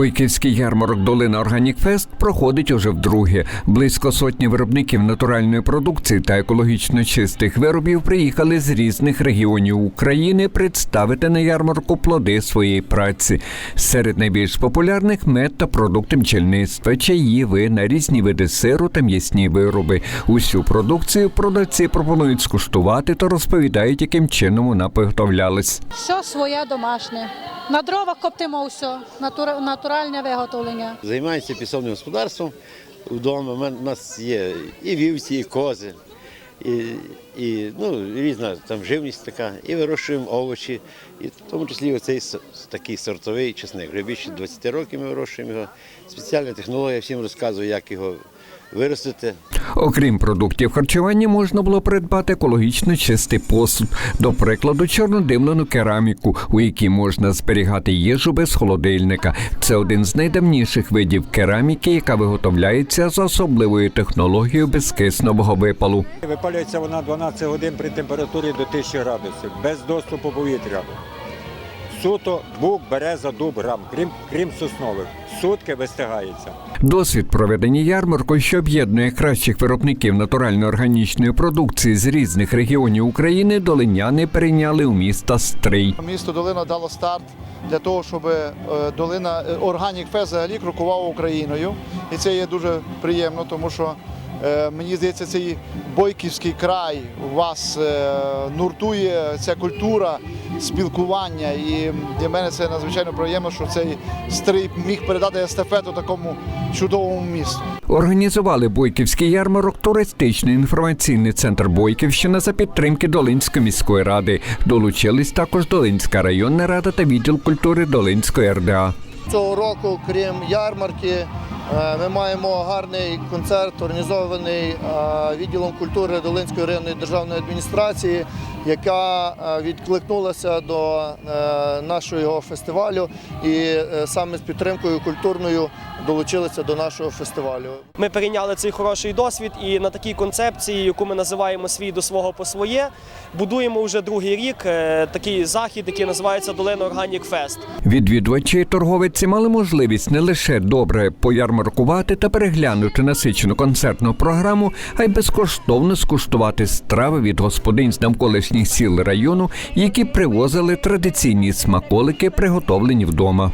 Бойківський ярмарок Долина Органік Фест проходить уже вдруге. Близько сотні виробників натуральної продукції та екологічно чистих виробів приїхали з різних регіонів України представити на ярмарку плоди своєї праці. Серед найбільш популярних мед та продукти бджільництва, чаї, вина, різні види сиру та м'ясні вироби. Усю продукцію продавці пропонують скуштувати та розповідають, яким чином вона виготовлялась. Все своє домашнє. На дровах коптимо все, натура- натуральне виготовлення. Займаємося пісовним господарством. Вдома у нас є і вівці, і кози, і, і ну, різна там живність така, і вирощуємо овочі, і в тому числі оцей такий сортовий чесник. Вже більше 20 років ми вирощуємо його. Спеціальна технологія, всім розказую, як його виростити. Окрім продуктів харчування, можна було придбати екологічно чистий посуд, до прикладу, чорнодимлену кераміку, у якій можна зберігати їжу без холодильника. Це один з найдавніших видів кераміки, яка виготовляється за особливою технологією безкиснового випалу. Випалюється вона 12 годин при температурі до 1000 градусів, без доступу повітря. Суто бук, береза, дуб, грам, крім, крім соснових. Сутки вистигається. Досвід проведення ярмарку, що об'єднує кращих виробників натурально-органічної продукції з різних регіонів України, долиняни перейняли у міста Стрий. Місто Долина дало старт для того, щоб е, долина е, Органік Фест взагалі крокував Україною. І це є дуже приємно, тому що мені здається, цей бойківський край вас е, нуртує ця культура спілкування. І для мене це надзвичайно приємно, що цей стрий міг передати естафету такому чудовому місту. Організували Бойківський ярмарок туристичний інформаційний центр Бойківщина за підтримки Долинської міської ради. Долучились також Долинська районна рада та відділ культури Долинської РДА. Цього року, крім ярмарки, е, ми маємо гарний концерт, організований е, відділом культури Долинської районної державної адміністрації, яка е, відкликнулася до е, нашого фестивалю і е, саме з підтримкою культурною долучилися до нашого фестивалю. Ми перейняли цей хороший досвід і на такій концепції, яку ми називаємо свій до свого по своє, будуємо вже другий рік е, такий захід, який називається Долина Органік Фест. Відвідувачі і торговиці мали можливість не лише добре поярмаркувати та переглянути насичену концертну програму, а й безкоштовно скуштувати страви від господинь з навколишніх сіл району, які привозили традиційні смаколики, приготовлені вдома.